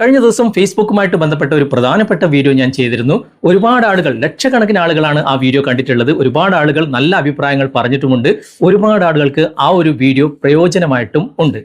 കഴിഞ്ഞ ദിവസം ഫേസ്ബുക്കുമായിട്ട് ബന്ധപ്പെട്ട ഒരു പ്രധാനപ്പെട്ട വീഡിയോ ഞാൻ ചെയ്തിരുന്നു. ഒരുപാട് ആളുകൾ ലക്ഷക്കണക്കിന് ആളുകളാണ് ആ വീഡിയോ കണ്ടിട്ടുള്ളത്. ഒരുപാട് ആളുകൾ നല്ല അഭിപ്രായങ്ങൾ പറഞ്ഞിട്ടുമുണ്ട്. ഒരുപാട് ആളുകൾക്ക് ആ ഒരു വീഡിയോ പ്രയോജനമായിട്ടും ഉണ്ട്.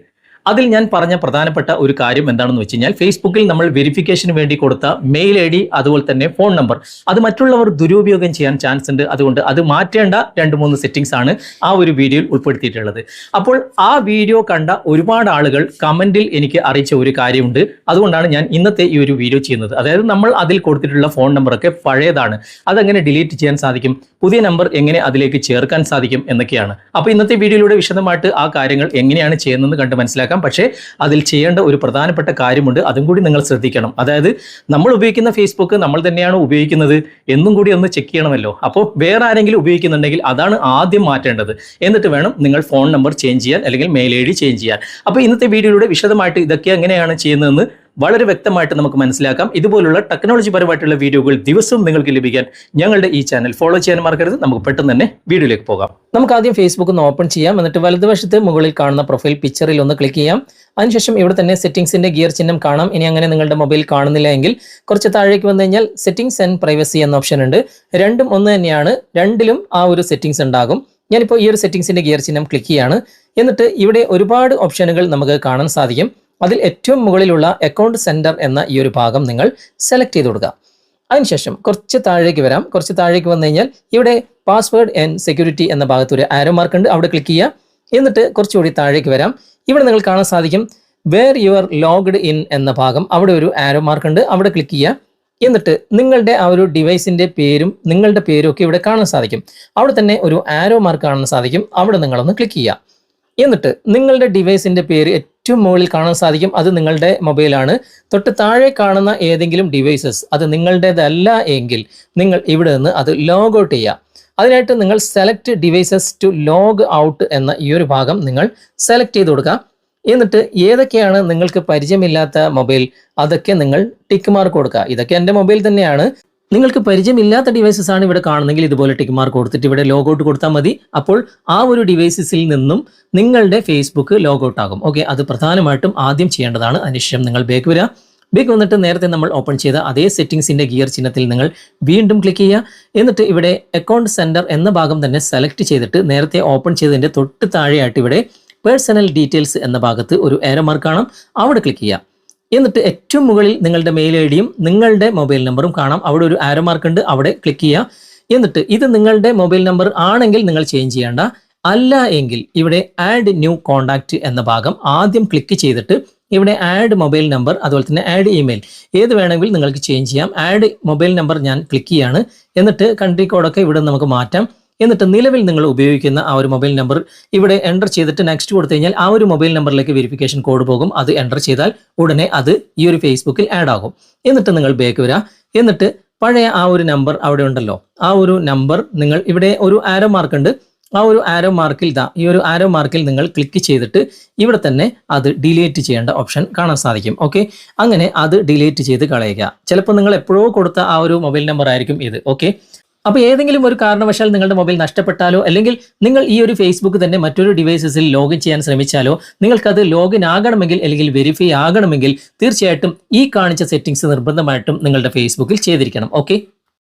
അതിൽ ഞാൻ പറഞ്ഞ പ്രധാനപ്പെട്ട ഒരു കാര്യം എന്താണെന്ന് വെച്ച് കഴിഞ്ഞാൽ ഫേസ്ബുക്കിൽ നമ്മൾ വെരിഫിക്കേഷന് വേണ്ടി കൊടുത്ത മെയിൽ ഐ ഡി അതുപോലെ തന്നെ ഫോൺ നമ്പർ അത് മറ്റുള്ളവർ ദുരുപയോഗം ചെയ്യാൻ ചാൻസ് ഉണ്ട്. അതുകൊണ്ട് അത് മാറ്റേണ്ട രണ്ട് മൂന്ന് സെറ്റിംഗ്സ് ആണ് ആ ഒരു വീഡിയോയിൽ ഉൾപ്പെടുത്തിയിട്ടുള്ളത്. അപ്പോൾ ആ വീഡിയോ കണ്ട ഒരുപാട് ആളുകൾ കമന്റിൽ എനിക്ക് അറിയിച്ച ഒരു കാര്യമുണ്ട്. അതുകൊണ്ടാണ് ഞാൻ ഇന്നത്തെ ഈ ഒരു വീഡിയോ ചെയ്യുന്നത്. അതായത് നമ്മൾ അതിൽ കൊടുത്തിട്ടുള്ള ഫോൺ നമ്പറൊക്കെ പഴയതാണ്. അതെങ്ങനെ ഡിലീറ്റ് ചെയ്യാൻ സാധിക്കും? പുതിയ നമ്പർ എങ്ങനെ അതിലേക്ക് ചേർക്കാൻ സാധിക്കും എന്നൊക്കെയാണ്. അപ്പോൾ ഇന്നത്തെ വീഡിയോയിലൂടെ വിശദമായിട്ട് ആ കാര്യങ്ങൾ എങ്ങനെയാണ് ചെയ്യുന്നതെന്ന് കണ്ട് മനസ്സിലാക്കാം. പക്ഷേ അതിൽ ചെയ്യേണ്ട ഒരു പ്രധാനപ്പെട്ട കാര്യമുണ്ട്. അതും കൂടി നിങ്ങൾ ശ്രദ്ധിക്കണം. അതായത് നമ്മൾ ഉപയോഗിക്കുന്ന ഫേസ്ബുക്ക് നമ്മൾ തന്നെയാണ് ഉപയോഗിക്കുന്നത് എന്നും കൂടി ഒന്ന് ചെക്ക് ചെയ്യണമല്ലോ. അപ്പോൾ വേറെ ആരെങ്കിലും ഉപയോഗിക്കുന്നുണ്ടെങ്കിൽ അതാണ് ആദ്യം മാറ്റേണ്ടത്. എന്നിട്ട് വേണം നിങ്ങൾ ഫോൺ നമ്പർ ചേഞ്ച് ചെയ്യാൻ അല്ലെങ്കിൽ മെയിൽ ഐ ഡി ചേഞ്ച് ചെയ്യാൻ. അപ്പോൾ ഇന്നത്തെ വീഡിയോയിലൂടെ വിശദമായിട്ട് ഇതൊക്കെ എങ്ങനെയാണ് ചെയ്യുന്നതെന്ന് വളരെ വ്യക്തമായിട്ട് നമുക്ക് മനസ്സിലാക്കാം. ഇതുപോലുള്ള ടെക്നോളജി പരമായിട്ടുള്ള വീഡിയോകൾ ദിവസവും നിങ്ങൾക്ക് ലഭിക്കാൻ ഞങ്ങളുടെ ഈ ചാനൽ ഫോളോ ചെയ്യാൻ മറക്കരുത്. നമുക്ക് പെട്ടെന്ന് തന്നെ വീഡിയോയിലേക്ക് പോകാം. നമുക്ക് ആദ്യം ഫേസ്ബുക്ക് ഒന്ന് ഓപ്പൺ ചെയ്യാം. എന്നിട്ട് വലതുവശത്ത് മുകളിൽ കാണുന്ന പ്രൊഫൈൽ പിക്ചറിൽ ഒന്ന് ക്ലിക്ക് ചെയ്യാം. അതിനുശേഷം ഇവിടെ തന്നെ സെറ്റിംഗ്സിന്റെ ഗിയർ ചിഹ്നം കാണാം. ഇനി അങ്ങനെ നിങ്ങളുടെ മൊബൈൽ കാണുന്നില്ല എങ്കിൽ കുറച്ച് താഴേക്ക് വന്നു കഴിഞ്ഞാൽ സെറ്റിംഗ്സ് ആൻഡ് പ്രൈവസി എന്ന ഓപ്ഷൻ ഉണ്ട്. രണ്ടും ഒന്ന് തന്നെയാണ്. രണ്ടിലും ആ ഒരു സെറ്റിംഗ്സ് ഉണ്ടാകും. ഞാനിപ്പോൾ ഈ ഒരു സെറ്റിംഗ്സിന്റെ ഗിയർ ചിഹ്നം ക്ലിക്ക് ചെയ്യാണ്. എന്നിട്ട് ഇവിടെ ഒരുപാട് ഓപ്ഷനുകൾ നമുക്ക് കാണാൻ സാധിക്കും. അതിൽ ഏറ്റവും മുകളിലുള്ള അക്കൗണ്ട് സെന്റർ എന്ന ഈ ഒരു ഭാഗം നിങ്ങൾ സെലക്ട് ചെയ്ത് കൊടുക്കുക. അതിനുശേഷം കുറച്ച് താഴേക്ക് വരാം. കുറച്ച് താഴേക്ക് വന്നു കഴിഞ്ഞാൽ ഇവിടെ പാസ്വേഡ് ആൻഡ് സെക്യൂരിറ്റി എന്ന ഭാഗത്ത് ഒരു ആരോ മാർക്ക് ഉണ്ട്. അവിടെ ക്ലിക്ക് ചെയ്യുക. എന്നിട്ട് കുറച്ചുകൂടി താഴേക്ക് വരാം. ഇവിടെ നിങ്ങൾ കാണാൻ സാധിക്കും വേർ യുവർ ലോഗ്ഡ് ഇൻ എന്ന ഭാഗം അവിടെ ഒരു ആരോ മാർക്ക് ഉണ്ട്. അവിടെ ക്ലിക്ക് ചെയ്യുക. എന്നിട്ട് നിങ്ങളുടെ ആ ഒരു ഡിവൈസിന്റെ പേരും നിങ്ങളുടെ പേരും ഒക്കെ ഇവിടെ കാണാൻ സാധിക്കും. അവിടെ തന്നെ ഒരു ആരോ മാർക്ക് കാണാൻ സാധിക്കും. അവിടെ നിങ്ങളൊന്ന് ക്ലിക്ക് ചെയ്യുക. എന്നിട്ട് നിങ്ങളുടെ ഡിവൈസിന്റെ പേര് ഏറ്റവും മുകളിൽ കാണാൻ സാധിക്കും അത് നിങ്ങളുടെ മൊബൈലാണ്. തൊട്ട് താഴെ കാണുന്ന ഏതെങ്കിലും ഡിവൈസസ് അത് നിങ്ങളുടേതല്ല എങ്കിൽ നിങ്ങൾ ഇവിടെ നിന്ന് അത് ലോഗ് ഔട്ട് ചെയ്യുക. അതിനായിട്ട് നിങ്ങൾ select devices to log out എന്ന ഈ ഒരു ഭാഗം നിങ്ങൾ സെലക്ട് ചെയ്ത് കൊടുക്കുക. എന്നിട്ട് ഏതൊക്കെയാണ് നിങ്ങൾക്ക് പരിചയമില്ലാത്ത മൊബൈൽ അതൊക്കെ നിങ്ങൾ ടിക്ക് മാർക്ക് കൊടുക്കുക. ഇതൊക്കെ എന്റെ മൊബൈൽ തന്നെയാണ്. നിങ്ങൾക്ക് പരിചയമില്ലാത്ത ഡിവൈസസ് ആണ് ഇവിടെ കാണുന്നെങ്കിൽ ഇതുപോലെ ടിക്ക് മാർക്ക് കൊടുത്തിട്ട് ഇവിടെ ലോഗൌട്ട് കൊടുത്താൽ മതി. അപ്പോൾ ആ ഒരു ഡിവൈസസിൽ നിന്നും നിങ്ങളുടെ ഫേസ്ബുക്ക് ലോഗൗട്ട് ആകും. ഓക്കെ അത് പ്രധാനമായിട്ടും ആദ്യം ചെയ്യേണ്ടതാണ്. അതിനുശേഷം നിങ്ങൾ ബേക്ക് വരിക. ബേക്ക് വന്നിട്ട് നേരത്തെ നമ്മൾ ഓപ്പൺ ചെയ്ത അതേ സെറ്റിംഗ്സിന്റെ ഗിയർ ചിഹ്നത്തിൽ നിങ്ങൾ വീണ്ടും ക്ലിക്ക് ചെയ്യുക. എന്നിട്ട് ഇവിടെ അക്കൗണ്ട് സെന്റർ എന്ന ഭാഗം തന്നെ സെലക്ട് ചെയ്തിട്ട് നേരത്തെ ഓപ്പൺ ചെയ്തതിന്റെ തൊട്ട് താഴെയായിട്ട് ഇവിടെ പേഴ്സണൽ ഡീറ്റെയിൽസ് എന്ന ഭാഗത്ത് ഒരു ഏരമാർക്ക് കാണാം. അവിടെ ക്ലിക്ക് ചെയ്യുക. എന്നിട്ട് ഏറ്റവും മുകളിൽ നിങ്ങളുടെ മെയിൽ ഐ ഡിയും നിങ്ങളുടെ മൊബൈൽ നമ്പറും കാണാം. അവിടെ ഒരു ആരോ മാർക്ക് ഉണ്ട്. അവിടെ ക്ലിക്ക് ചെയ്യുക. എന്നിട്ട് ഇത് നിങ്ങളുടെ മൊബൈൽ നമ്പർ ആണെങ്കിൽ നിങ്ങൾ ചേഞ്ച് ചെയ്യേണ്ട. അല്ല എങ്കിൽ ഇവിടെ ആഡ് ന്യൂ കോൺടാക്റ്റ് എന്ന ഭാഗം ആദ്യം ക്ലിക്ക് ചെയ്തിട്ട് ഇവിടെ ആഡ് മൊബൈൽ നമ്പർ അതുപോലെ തന്നെ ആഡ് ഇമെയിൽ ഏത് വേണമെങ്കിൽ നിങ്ങൾക്ക് ചേഞ്ച് ചെയ്യാം. ആഡ് മൊബൈൽ നമ്പർ ഞാൻ ക്ലിക്ക് ചെയ്യാണ്. എന്നിട്ട് കൺട്രി കോഡൊക്കെ ഇവിടെ നമുക്ക് മാറ്റാം. എന്നിട്ട് നിലവിൽ നിങ്ങൾ ഉപയോഗിക്കുന്ന ആ ഒരു മൊബൈൽ നമ്പർ ഇവിടെ എന്റർ ചെയ്തിട്ട് നെക്സ്റ്റ് കൊടുത്തു കഴിഞ്ഞാൽ ആ ഒരു മൊബൈൽ നമ്പറിലേക്ക് വെരിഫിക്കേഷൻ കോഡ് പോകും. അത് എന്റർ ചെയ്താൽ ഉടനെ അത് ഈ ഒരു ഫേസ്ബുക്കിൽ ആഡ് ആകും. എന്നിട്ട് നിങ്ങൾ ബേക്ക് വരാം. എന്നിട്ട് പഴയ ആ ഒരു നമ്പർ അവിടെ ഉണ്ടല്ലോ. ആ ഒരു നമ്പർ നിങ്ങൾ ഇവിടെ ഒരു ആരോ മാർക്ക് ഉണ്ട്. ആ ഒരു ആരോ മാർക്കിൽ ഇതാ ഈ ഒരു ആരോ മാർക്കിൽ നിങ്ങൾ ക്ലിക്ക് ചെയ്തിട്ട് ഇവിടെ തന്നെ അത് ഡിലീറ്റ് ചെയ്യേണ്ട ഓപ്ഷൻ കാണാൻ സാധിക്കും. ഓക്കെ അങ്ങനെ അത് ഡിലീറ്റ് ചെയ്ത് കളയുക. ചിലപ്പോൾ നിങ്ങൾ എപ്പോഴോ കൊടുത്ത ആ ഒരു മൊബൈൽ നമ്പർ ആയിരിക്കും ഇത്. ഓക്കെ അപ്പോൾ ഏതെങ്കിലും ഒരു കാരണവശാൽ നിങ്ങളുടെ മൊബൈൽ നഷ്ടപ്പെട്ടാലോ അല്ലെങ്കിൽ നിങ്ങൾ ഈ ഒരു ഫേസ്ബുക്ക് തന്നെ മറ്റൊരു ഡിവൈസസിൽ ലോഗിൻ ചെയ്യാൻ ശ്രമിച്ചാലോ നിങ്ങൾക്കത് ലോഗിൻ ആകണമെങ്കിൽ അല്ലെങ്കിൽ വെരിഫൈ ആകണമെങ്കിൽ തീർച്ചയായിട്ടും ഈ കാണിച്ച സെറ്റിംഗ്സ് നിർബന്ധമായിട്ടും നിങ്ങളുടെ ഫേസ്ബുക്കിൽ ചെയ്തിരിക്കണം. ഓക്കെ